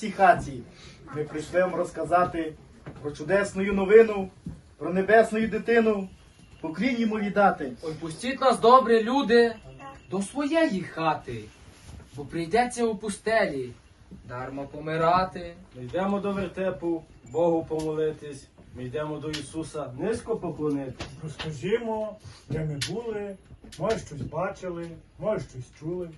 цій хаті. Ми прийшли вам розказати про чудесну новину, про небесну дитину. Поклін йому віддати. Ой, пустіть нас, добрі люди, до своєї хати, бо прийдеться у пустелі, дарма помирати. Ми йдемо до вертепу, Богу помолитись. Ми йдемо до Ісуса низько поклонитись. Розкажімо, де ми були, може щось бачили, може щось чули.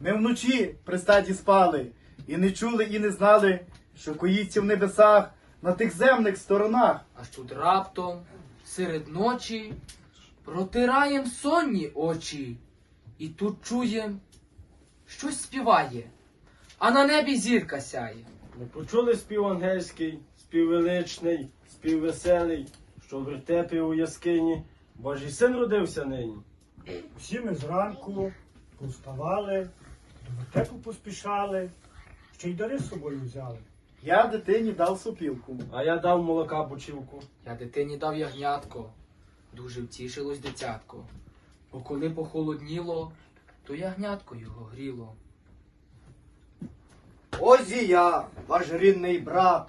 Ми вночі при стаді спали, і не чули, і не знали, що коїться в небесах на тих земних сторонах. Аж тут раптом, серед ночі, протираєм сонні очі, і тут чуєм, щось співає, а на небі зірка сяє. Ми почули спів ангельський, спів величний, спів веселий, що в вертепі у яскині Божий син родився нині. Всі ми зранку повставали, до вертепу поспішали, ще й дари з собою взяли. Я дитині дав сопілку. А я дав молока бучівку. Я дитині дав ягнятко, дуже втішилось дитятко. Бо коли похолодніло, то ягнятко його гріло. Ось і я, ваш рідний брат,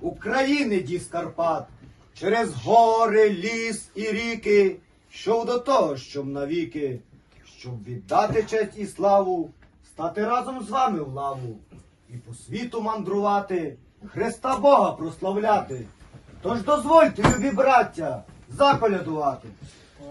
України Карпат, через гори, ліс і ріки, йшов до того, щоб навіки, щоб віддати честь і славу, стати разом з вами в лаву і по світу мандрувати, Христа Бога прославляти. Тож дозвольте, любі браття, заколядувати.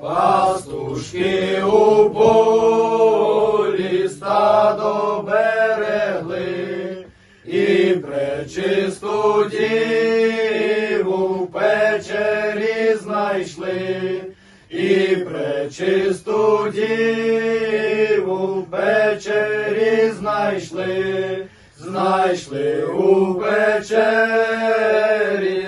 Пастушки у полі стадо берегли, і пречисту діву в печері знайшли, і пречисту діву в печері знайшли, знайшли у печері,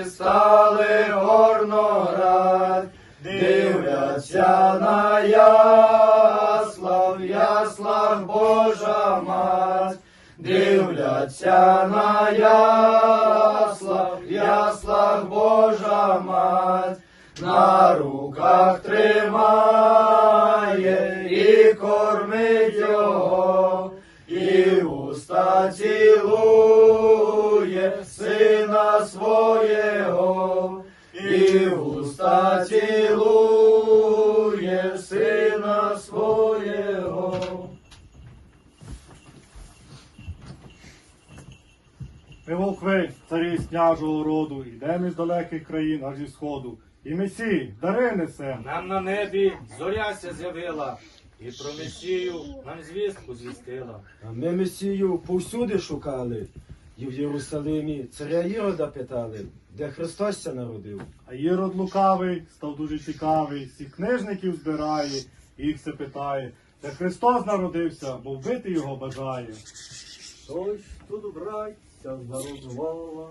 стали горнорад, дивляться на ясла, в яслах Божа мать, дивляться на ясла, в яслах Божа мать, на руках тримає цілує сина свого, і уста цілує сина свого. Ми волхви, царі з княжого роду, йдемо із далеких країн, аж зі сходу. І месій, дари несем. Нам на небі зоряся з'явила, і про Месію нам звістку звістила. А ми Месію повсюди шукали, і в Єрусалимі царя Ірода питали, де Христос ся народив. А Ірод лукавий став дуже цікавий, всіх книжників збирає, і їх все питає. Де Христос народився, бо вбити його бажає. Щось тут браття зарозувала,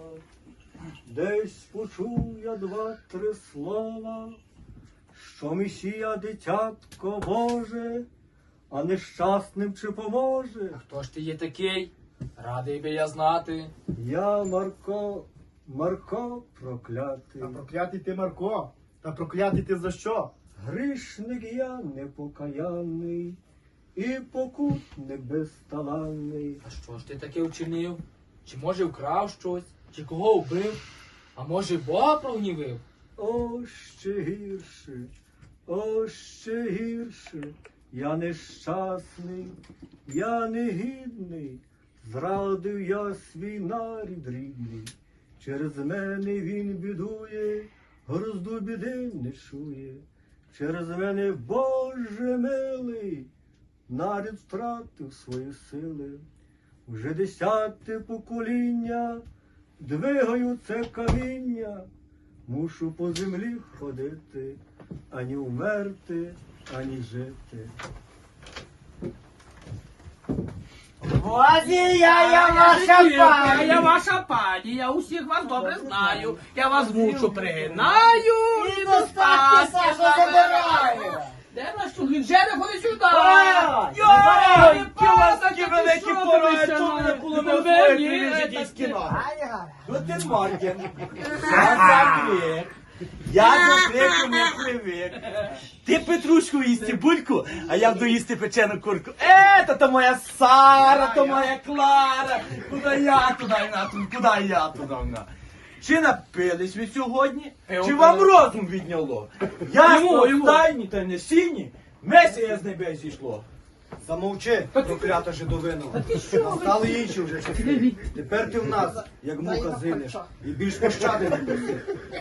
десь почув я два-три слова, що Месія дитятко Боже, а нещасним чи поможе. Хто ж ти є такий? Радий би я знати. Я Марко, Марко проклятий, Та проклятий ти Марко, та проклятий ти за що? грішник я непокаянний, і покутник безталанний. А що ж ти таке вчинив? Чи може вкрав щось, чи кого вбив? А може Бога прогнівив? О, ще гірше, о, ще гірше, я нещасний, я негідний, зрадив я свій нарід рідний, через мене він бідує, грозду біди не чує, через мене, Боже милий, нарід втратив свої сили, вже десяте покоління, двигаю це каміння. Мушу по землі ходити, ані умерти, ані жити. Возі я Я, я ваша пані, я усіх вас добре знаю. Я вас мучу пригинаю і до спаски забираю. Де наш чоловік? Вже не ходи сюди! Йой, які у вас такі великі пороги, що мене половив своє прилежить із кіно. Ну ти Мартін, сам за двір, Я крику не привик. Ти Петрушку їсти бульку, а я буду їсти печену курку. Е, то, то моя Сара, то моя Клара. Куда я туди на куди я туди на. Чи напились ви сьогодні? Чи вам розум відняло? Я стайні та не сіні, месія з небес зійшло. Замовчи, проклята жидовина. Настали інші вже часи. Тепер ти в нас, як мука зинеш, і більш пощади не проси.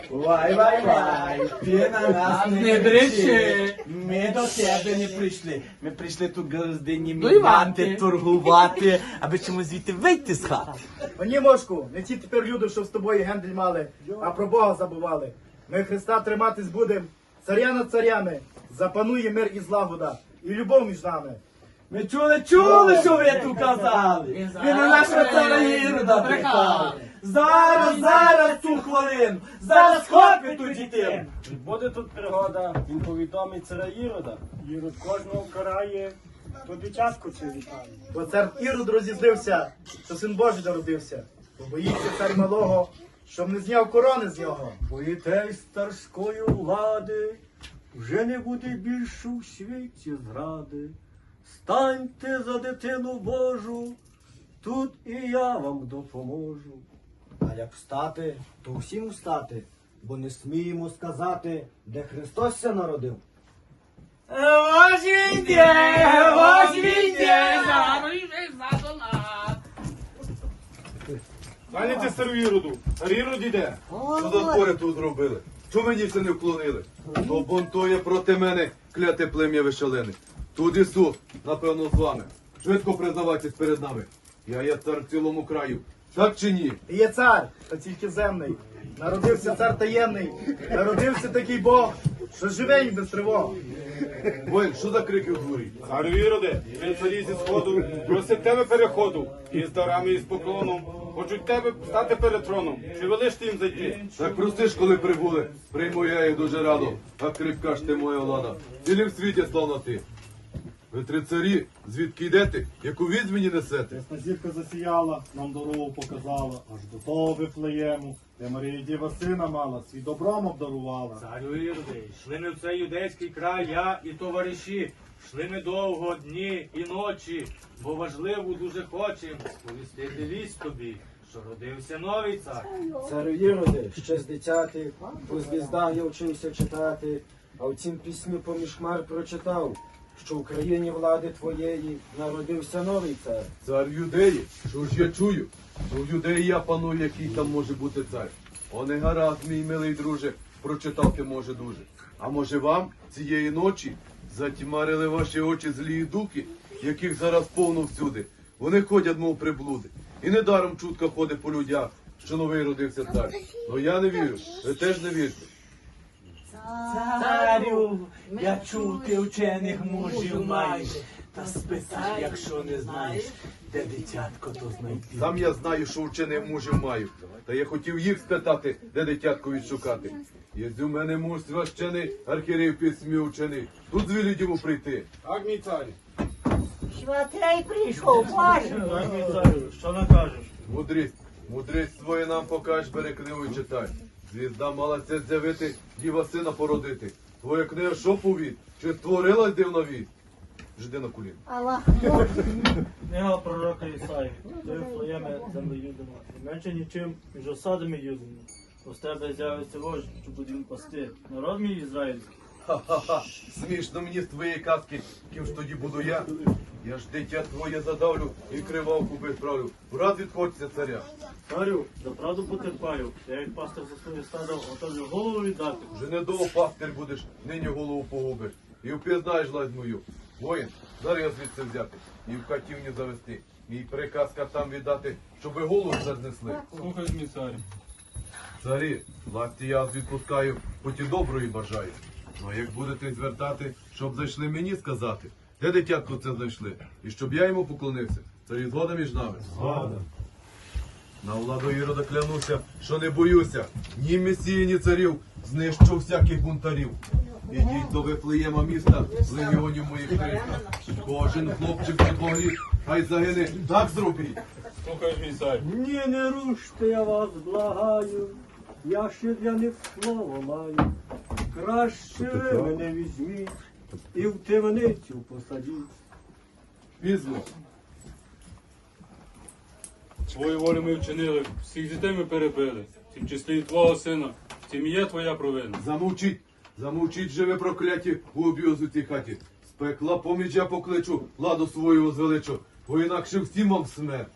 Вай, вай, вай, ти на нас Не бреши. Ми до тебе не прийшли. Ми прийшли тут газдині міняти, торгувати, аби чому звідти вийти з хати. Пані Мошку, не ті тепер люди, що з тобою гендель мали, а про Бога забували. Ми Христа триматись будем, царя над царями, запанує мир і злагода, і любов між нами. Ми чули, чули, що ви тут казали. Ви на нашого цара Ірода брехали. Зараз, зараз цю хвилину, зараз хопи тут дітей. Буде тут пригода, він повідомить царя Ірода. Ірод кожного карає, то дитятко це вітає. Бо цар Ірод розізлився, що син Божий народився. Бо боїться цар малого, щоб не зняв корони з нього. Боїтесь царської влади, вже не буде більше у світі зради. Станьте за дитину Божу, тут і я вам допоможу. А як встати, то всім встати, бо не сміємо сказати, де Христос ся народив. Ось він є, ось він є. Станете стару Іроду, Ірод іде. Що за горе тут зробили? Чому мені все не вклонили? То бунтує проти мене кляте плем'я вишалене. Тут Ісус, напевно, з вами. Швидко признавайтесь перед нами. Я є цар в цілому краю. Так чи ні? І є цар, та тільки земний. Народився цар таємний, народився такий Бог, що живе і без тривог. Воїн, що за крики в дворі? Царю Іроде, три царі зі сходу, просять тебе переходу, і з дарами, і з поклоном. Хочуть тебе стати перед троном. Чи велиш ти їм зайти? Так простиш, коли прибули. Прийму я їх дуже радо. А кріпка ж ти моя влада. Цілім світі славна ти. Ви три царі, звідки йдете, яку вість мені несете? Ясна зірка засіяла, нам дорогу показала, аж до того виплеємо, де Марія Діва сина мала, свій добром обдарувала. Царю Ірди, йшли ми в цей юдейський край, я і товариші. Йшли ми довго дні і ночі, бо важливу дуже хочем сповістити вість тобі, що родився новий цар. Царю Іроде, ще з дитяти, по звіздах я вчився читати, а в цім пісню поміж хмар прочитав, що в країні влади твоєї народився новий цар. Цар юдеї, що ж я чую? Ну в юдеї я паную, який там може бути цар. О, не гаразд, мій милий друже, прочитати може дуже. А може вам цієї ночі затьмарили ваші очі злі духи, яких зараз повно всюди. Вони ходять, мов приблуди. І недаром чутка ходить по людях, що новий родився цар. Ну я не вірю, ви теж не вірте. Царю, я чув, ти вчених мужів маєш. Та спитай, якщо не знаєш, де дитятко то знайти. Сам я знаю, що вчених мужів маю. Та я хотів їх спитати, де дитятко відшукати. Є у мене муж священий, архірей письмі вчений. Тут звіліть йому прийти. Так, мій царю. Шватрей прийшов, бачиш? Так, мій царю, що накажеш? Мудрість, мудрість своє нам покаж, бери книгу і читай. Звізда мала це з'явити, діва сина породити. Твоя книга що повід? Чи створилась дивна вість? Жди на коліна. Аллах. Книга пророка Ісаї, ти Вифлеєме землю юдимо, і менше нічим між осадами юдимо. Бо з тебе з'явиться вождь, що буде він пасти. Народ мій ізраїльський. Ха-ха-ха. Смішно мені з твоєї казки, ким ж тоді буду я. Я ж дитя твоє задавлю і кривавку висправлю. Враз відходься царя. Царю, за правду потерпаю, я як пастир за своє стадо готовлю голову віддати. Вже недовго пастир будеш, нині голову погубиш. І впізнаєш лазь мою. Воїн, зараз я звідси взяти і в катівні завести. Мій приказ там віддати, щоби голову занесли. Слухай, мій царю. Царі, власті я відпускаю, хоч і доброї бажаю. Ну а як будете звертати, щоб зайшли мені сказати, де дитятко це знайшли, і щоб я йому поклонився, царі згода між нами. Згода. На владу Ірода клянуся, що не боюся, ні месії, ні царів, знищу всяких бунтарів. Ідіть до Вифлеєма міста, легіонів моїх Христа. Кожен хлопчик під вогрі, хай загине, так зробіть. Слухай, мій царю. Ні, не руште, я вас благаю. Я ще для них слово маю. Краще ви мене візьміть і в темницю посадіть. Пізно. Твою волю ми вчинили, всіх дітей ми перебили. В тім числі і твого сина, в тім є твоя провина. Замовчіть, замовчіть же ви прокляті у об'юзу цій хаті. З пекла поміч я покличу, ладу свою возвеличу, бо інакше всім вам смерть.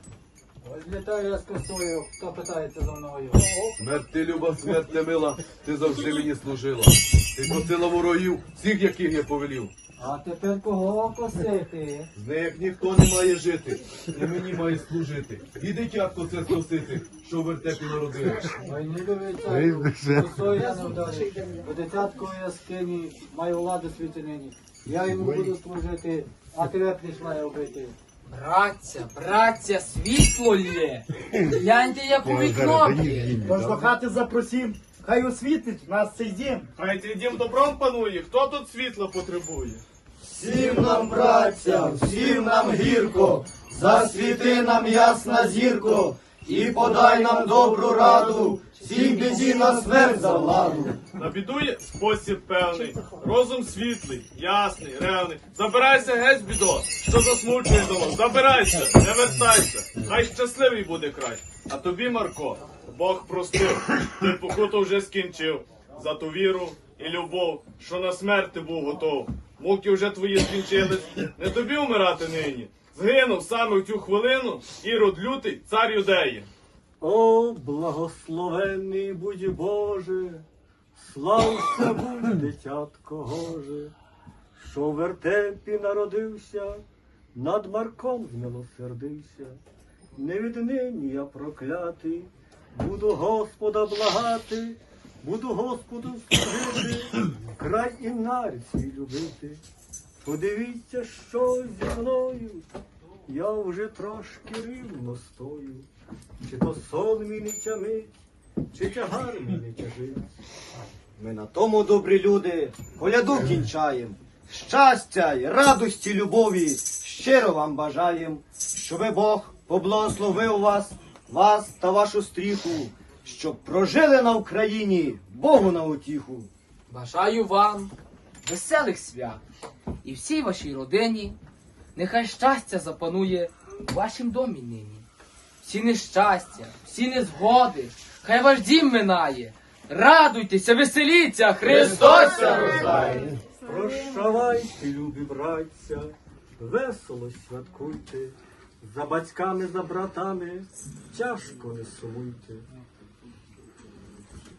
Злітаю я з косою, хто питається за мною. Смерть ти люба, смерть ти мила, ти завжди мені служила. Ти косила ворогів, всіх, яких я повелів. А тепер кого косити? З них ніхто не має жити, і мені має служити. І дитятко це скосити, що в вертепі народилось. Ой, не дивиться, я не вдарю. Бо дитятко в яскині має владу світі нині. Я йому буду служити, а тебе прийшла я вбити. Браття, браття, світло лє. Гляньте, як у вікно. Тож до хати запросім, хай освітить нас цей дім. Хай цей дім добром панує, хто тут світла потребує? Всім нам, браття, всім нам гірко, засвіти нам ясна зірко, і подай нам добру раду, всім біді на смерть за владу. На біду є спосіб певний, розум світлий, ясний, ревний. Забирайся геть, бідо, що засмучує дома. Забирайся, не вертайся. Хай щасливий буде край. А тобі, Марко, Бог простив. Ти покуту вже скінчив. За ту віру і любов, що на смерть ти був готов. Муки вже твої скінчились. Не тобі вмирати нині. Згинув саме в цю хвилину Ірод лютий, цар юдеї. О, благословенний будь Боже, слався будь дитятко Гоже, що в вертепі народився, над Марком змилосердився. Не віднині я проклятий, буду Господа благати, буду Господу служити, край і нарід любити. Подивіться, що зі мною, я вже трошки рівно стою. Чи то сон мій не тямить, чи тягар мій не тяжить. Ми на тому, добрі люди, коляду кінчаєм. Щастя й радості, любові щиро вам бажаєм, щоби Бог поблагословив вас, вас та вашу стріху, щоб прожили на Україні Богу на утіху. Бажаю вам веселих свят і всій вашій родині. Нехай щастя запанує у вашім домі нині. Всі нещастя, всі незгоди, хай ваш дім минає. Радуйтеся, веселіться, Христос! рождає! Прощавайте, любі братця, весело святкуйте, за батьками, за братами, тяжко не сумуйте.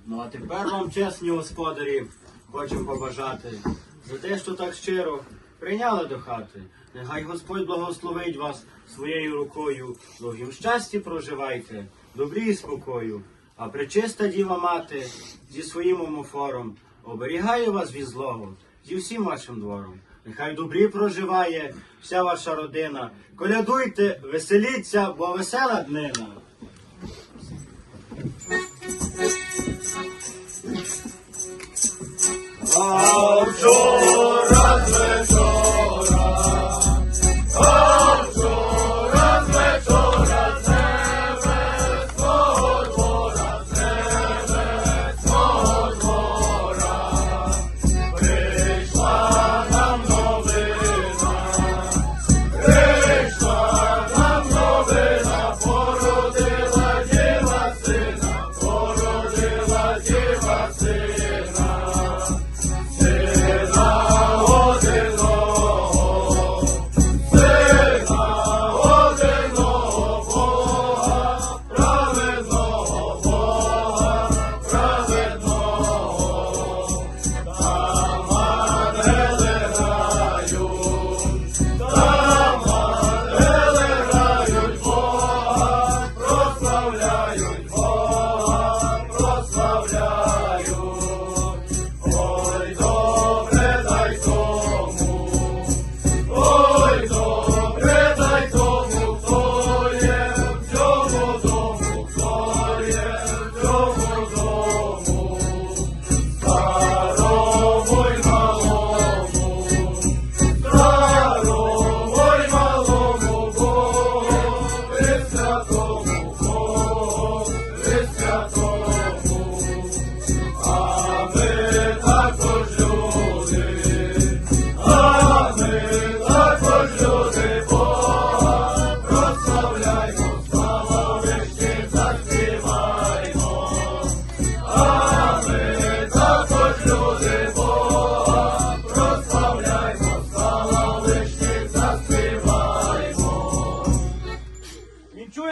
Ну а тепер вам, чесні господарі, хочемо побажати за те, що так щиро прийняли до хати. Нехай Господь благословить вас своєю рукою. Довгім щасті проживайте, добрі і спокою. А пречиста діва мати зі своїм омофором оберігає вас від злого, зі всім вашим двором. Нехай добрі проживає вся ваша родина. Колядуйте, веселіться, бо весела днина. А вчора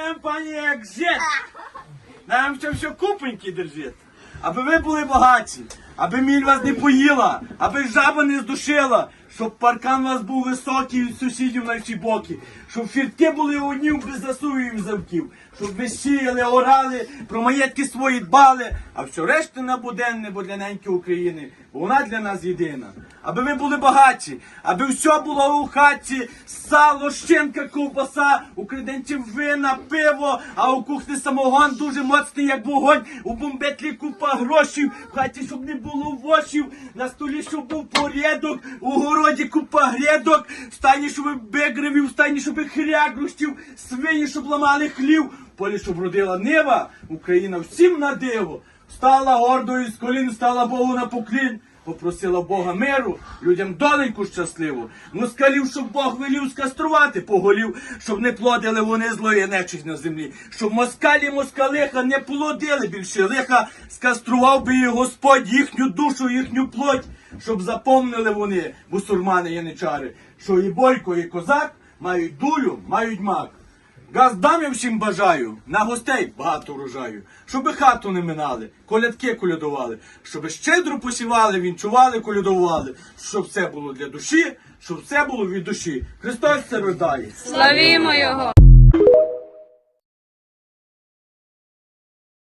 Нам пані як Екзет. Нам ще все купеньки держить. Аби ви були багаті, аби міль вас не поїла, аби жаба не здушила щоб паркан у вас був високий від сусідів на всі боки, щоб фіртки були одні без засувів замків, щоб ви сіяли, орали, про маєтки свої дбали, а все решта на буденне, бо для неньки України, бо вона для нас єдина. Аби ви були багаті, аби все було у хаті, сало, щенка, ковбаса, у креденці вина, пиво, а у кухні самогон дуже моцний, як вогонь, у бомбетлі купа грошей, в хаті, щоб не було вошів, на столі, щоб був порядок, у городі купа грядок, в стайні, щоб бегривів, стані, щоб хряк рущив, свині, щоб ламали хлів, полі, щоб родила нива, Україна всім на диво. Стала гордою з колін, стала Богу на поклін. Попросила Бога миру, людям доленьку щасливу. Москалів, щоб Бог велів скаструвати поголів, щоб не плодили вони злої нечисть на землі, щоб москалі москалиха не плодили більше лиха, скастрував би їх Господь їхню душу, їхню плоть, щоб запомнили вони, бусурмани яничари, що і бойко, і козак мають дулю, мають мак. Газдам я всім бажаю, на гостей багато врожаю, щоби хату не минали, колядки колядували, щоби щедро посівали, вінчували, колядували, щоб все було для душі, щоб все було від душі. Христос це рождає. Славімо його!